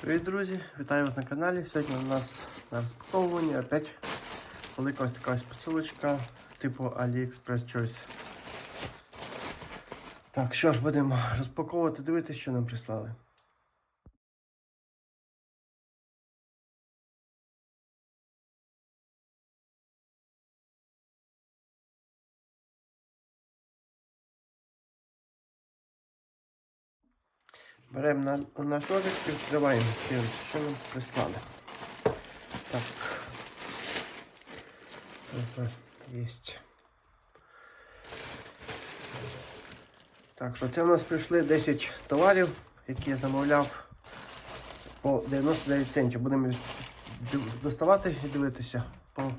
Привіт, друзі! Вітаю вас на каналі. Сьогодні у нас на розпаковуванні опять велика ось така ось посилочка типу AliExpress Choice. Так, що ж, будемо розпаковувати, дивитися, що нам прислали. Беремо на, наш ножик і відкриваємо, що нам прислали. Так. Ага, єсть. Так, що це в нас прийшли 10 товарів, які я замовляв по 99 центів. Будемо доставати і дивитися по,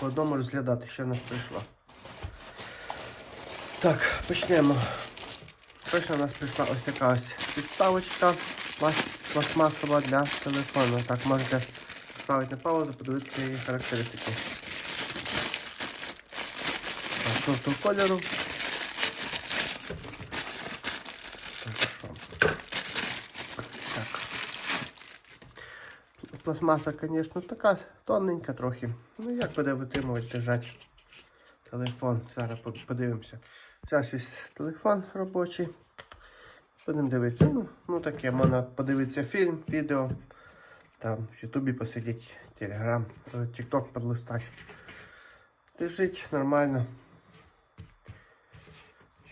по одному розглядати, що в нас прийшло. Так, почнемо. Точно у нас прийшла ось така ось підставочка пластмасова для телефону. Так, можете ставити на паузу, подивитися її характеристики. Жовтого кольору. Так. Пластмаса, звісно, така тоненька трохи. Ну як буде витримувати держати телефон. Зараз подивимося. Зараз ось телефон робочий. Будемо дивитися. Ну, ну таке, можна подивитися фільм, відео. Там в Ютубі посидіти, Телеграм, Тікток подлистати. Лежить нормально.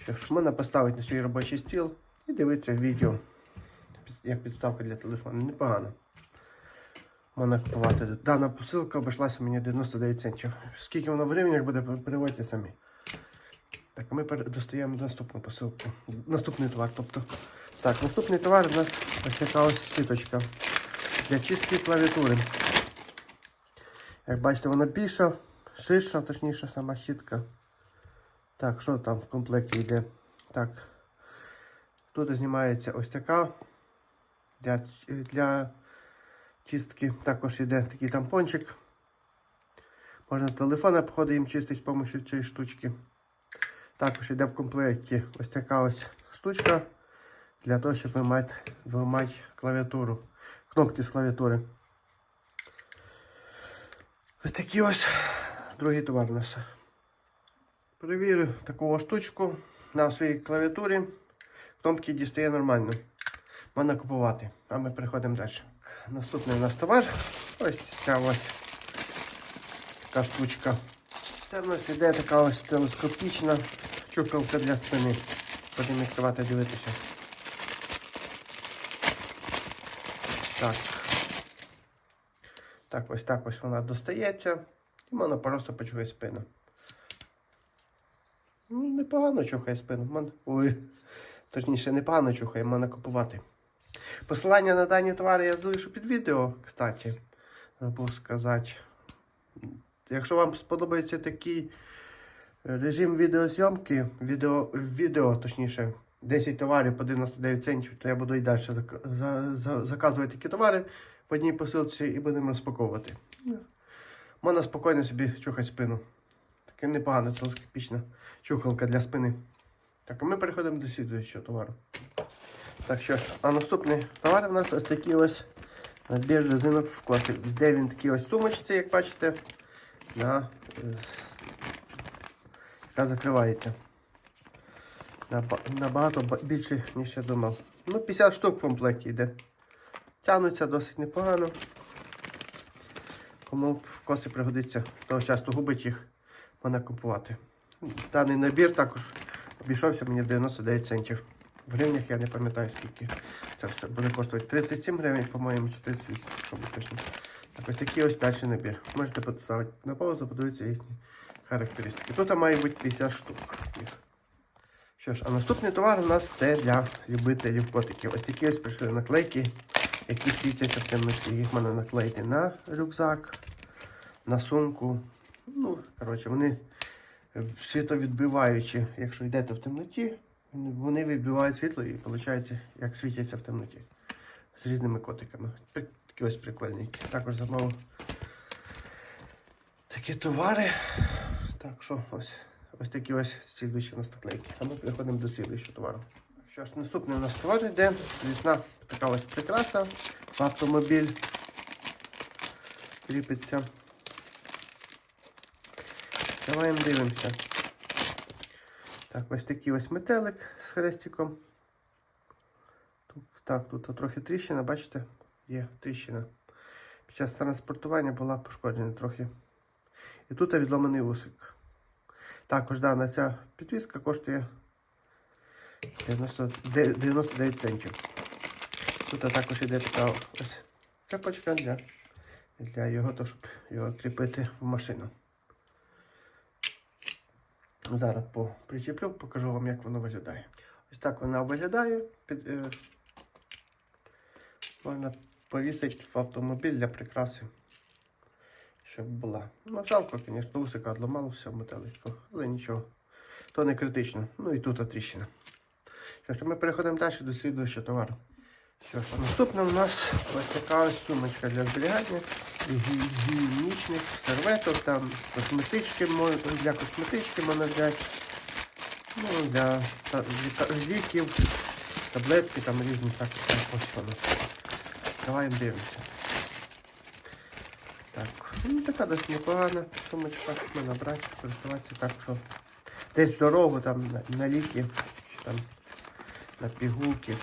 Що ж, можна поставити на свій робочий стіл і дивитися відео. Як підставка для телефону. Непогано. Можна купувати. Дана посилка обійшлася мені 99 центів. Скільки воно в гривнях буде, переводьте самі. Так, ми достаємо наступну посилку. Наступний товар. Тобто. Так, наступний товар у нас ось така ось щіточка для чистки клавіатури. Як бачите, вона більша, ширша, точніше, сама щітка. Так, що там в комплекті йде? Так. Тут знімається ось така для, для чистки. Також йде такий тампончик. Можна телефон обходить їм чистити з допомогою цієї штучки. Також йде в комплекті ось така ось штучка для того, щоб вимати, вимати клавіатуру, кнопки з клавіатури. Ось такі ось другий товар у нас. Перевірю таку штучку на своїй клавіатурі. Кнопки дістає нормально. Можна купувати. А ми переходимо далі. Наступний у нас товар. Ось ця ось така штучка. Це в нас іде така ось телескопічна чукалка для спини. Будемо відкривати дивитися. Так. Так, ось так ось вона достається. І можна просто почухати спину. Ну, непогано чухає спину. Мон- Ой. Точніше, непогано чухає, можна купувати. Посилання на дані товари я залишу під відео, кстати. Забув сказати. Якщо вам сподобається такий режим відеозйомки, відео, відео точніше, 10 товарів по 99 центів, то я буду і далі зак- за, за, заказувати такі товари по одній посилці і будемо розпаковувати. Ну, Можна спокійно собі чухати спину. Таке непогана телескопічна чухалка для спини. Так, а ми переходимо до слідуючого товару. Так що ж, а наступний товар у нас ось такий ось набір резинок в класі. Де він такий ось сумочці, як бачите, на, е, яка закривається. Набагато більше, ніж я думав. Ну, 50 штук в комплекті йде. Тягнуться досить непогано. Кому в коси пригодиться, того часто губить їх, можна купувати. Даний набір також обійшовся мені 99 центів. В гривнях я не пам'ятаю скільки. Це все буде коштувати 37 гривень, по-моєму, чи 38, щоб точно. Так ось такий ось далі набір. Можете поставити на паузу, подивитися їхні характеристики. Тут має бути 50 штук. Що ж, а наступний товар у нас це для любителів котиків. Ось такі ось прийшли наклейки, які світяться в темноті. Їх можна наклеїти на рюкзак, на сумку. Ну, коротше, вони світовідбиваючі, якщо йдете в темноті, вони відбивають світло і виходить, як світяться в темноті. З різними котиками. Такі ось прикольні. Також замовив такі товари. Так що ось, ось такі ось слідуючі у нас наклейки. А ми переходимо до слідуючого товару. Що ж, наступний у нас товар йде. Звісна така ось прикраса автомобіль. Кріпиться. Давай дивимося. Так, ось такий ось метелик з хрестиком. Тут, так, тут трохи тріщина, бачите? Є тріщина. Під час транспортування була пошкоджена трохи. І тут відломаний вусик. Також дана ця підвіска коштує 90, 99 центів. Тут також іде така ось цепочка для, для його, то, щоб його кріпити в машину. Зараз по причеплю, покажу вам, як воно виглядає. Ось так вона виглядає. Під, е, можна повісити в автомобіль для прикраси, щоб була. Ну, жалко, звісно, усика відламало все металичко, але нічого. То не критично. Ну і тут тріщина. Що ж, ми переходимо далі до слідуючого товару. Що ж, наступне у нас ось така ось сумочка для зберігання гігієнічних серветок, там косметички, для косметички можна взяти. Ну, для ліків, таблетки, там різні так, так. Давай дивимося. Так, ну така досить непогана сумочка, можна брати, користуватися так, що десь дорогу там на, на ліки, чи там на пігулки.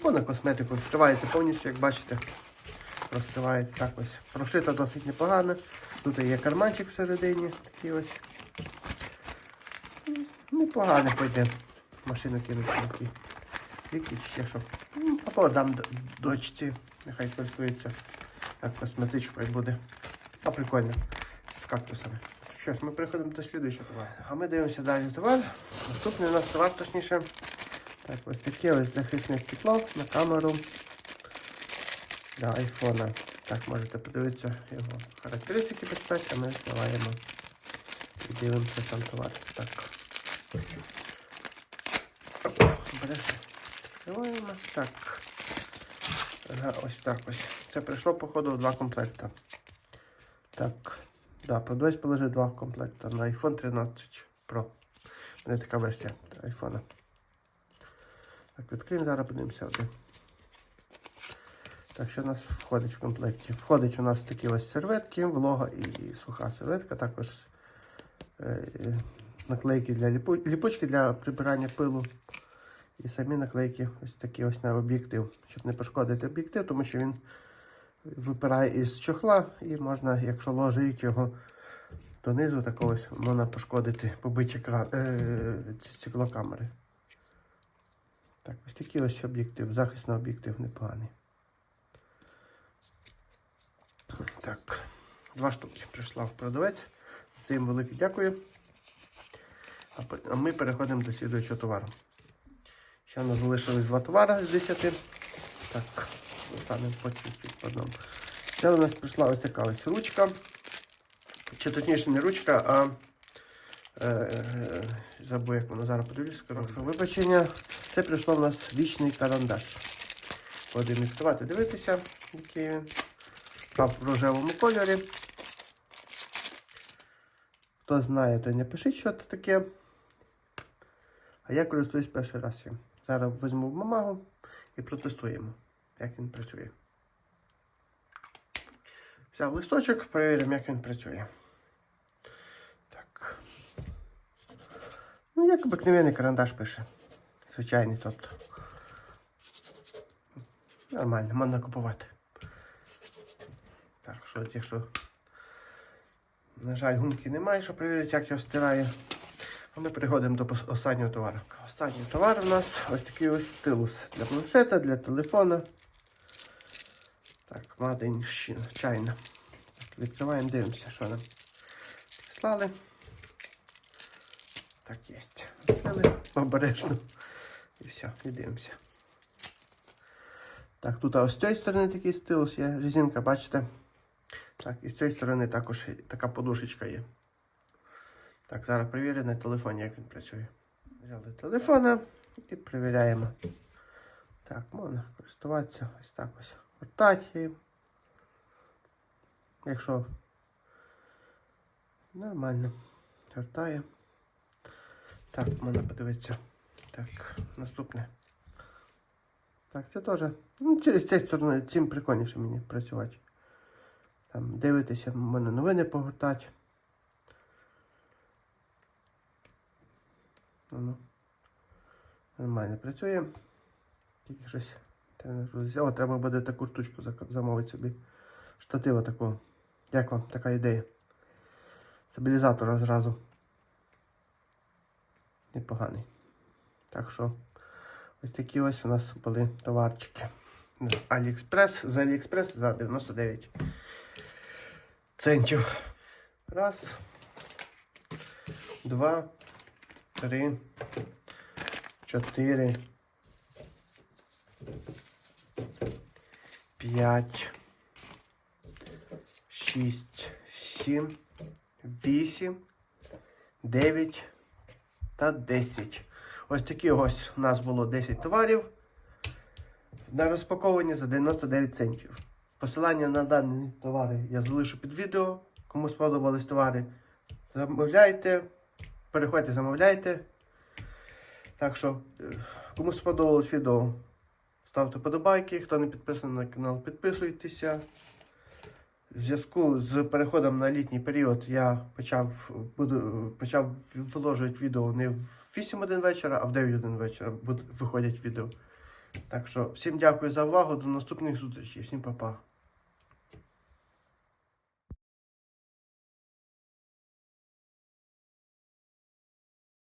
Або на косметику відкривається повністю, як бачите. Розкривається так ось. Прошита досить непогано. Тут є карманчик всередині, такий ось. Непогано пойде. Машину кинути на ті ліки ще що. Або дам дочці, нехай користується як косметичкою буде. А прикольно. З кактусами. Що ж, ми переходимо до слідуючого товару. А ми дивимося далі товар. Наступний у нас товар, точніше. Так, ось таке ось захисне стекло на камеру для айфона. Так, можете подивитися його характеристики а ми відкриваємо і дивимося сам товар. Так. Бережно. Так. Ага, ось так ось. Це прийшло, походу, в два комплекта. Так. Да, продавець положив два комплекта на iPhone 13 Pro. У мене така версія айфона. Так, відкриємо, зараз подивимося один. Так, що у нас входить в комплекті? Входить у нас такі ось серветки, волога і суха серветка, також е, е, наклейки для ліпу... ліпучки для прибирання пилу. І самі наклейки ось такі ось на об'єктив, щоб не пошкодити об'єктив, тому що він випирає із чохла і можна, якщо ложити його донизу, так ось можна пошкодити побиті е, стекло камери. Так, ось такий ось об'єктив, захисний об'єктив непоганий. Так, два штуки прийшла в продавець. Цим велике дякую. А ми переходимо до слідуючого товару. Ще у нас залишилось два товари з 10. Так, достанемо по чуть-чуть по одному. Це у нас прийшла ось така ось ручка. Чи точніше не ручка, а е, е, забув, як воно зараз подивлюсь, скажу. що Вибачення. Це прийшло в нас вічний карандаш. Будемо відкривати, дивитися, який він. Прав в рожевому кольорі. Хто знає, то не пишіть, що це таке. А я користуюсь перший раз їм. Зараз візьму бумагу і протестуємо, як він працює. Взяв листочок, перевіримо, як він працює. Так. Ну, як обикновений карандаш пише. Звичайний, тобто. Нормально, можна купувати. Так, що, якщо, на жаль, гумки немає, щоб перевірити, як його стирає. Ми переходимо до останнього товару. Останній товар у нас ось такий ось стилус для планшета, для телефона. Так, Made China. Так, відкриваємо, дивимося, що нам прислали. Так, є. Відкрили обережно. І все, і дивимося. Так, тут ось з цієї сторони такий стилус є. Резинка, бачите? Так, і з цієї сторони також така подушечка є. Так, зараз перевірю на телефоні, як він працює. Взяли телефона і перевіряємо. Так, можна користуватися ось так ось. Вертати. Якщо нормально. Вертає. Так, можна подивитися. Так, наступне. Так, це теж. Ну, з цієї сторони цим прикольніше мені працювати. Там дивитися, в мене новини погортати. Ну, нормально працює. Тільки щось. О, треба буде таку штучку замовити собі. Штатива такого. Як вам така ідея? Стабілізатора зразу. Непоганий. Так що ось такі ось у нас були товарчики. з Аліекспрес. За Аліекспрес за 99 центів. Раз. Два. Три. Чотири. П'ять. Шість. Сім. Вісім. Дев'ять та 10. Ось такі ось у нас було 10 товарів на розпаковані за 99 центів. Посилання на дані товари я залишу під відео. Кому сподобались товари, замовляйте. Переходьте, замовляйте. Так що, е, кому сподобалось відео, ставте подобайки. Хто не підписаний на канал, підписуйтеся. В зв'язку з переходом на літній період я почав, буду, почав виложувати відео не в 8 годин вечора, а в 9 вечора виходять відео. Так що всім дякую за увагу, до наступних зустрічей, всім па-па.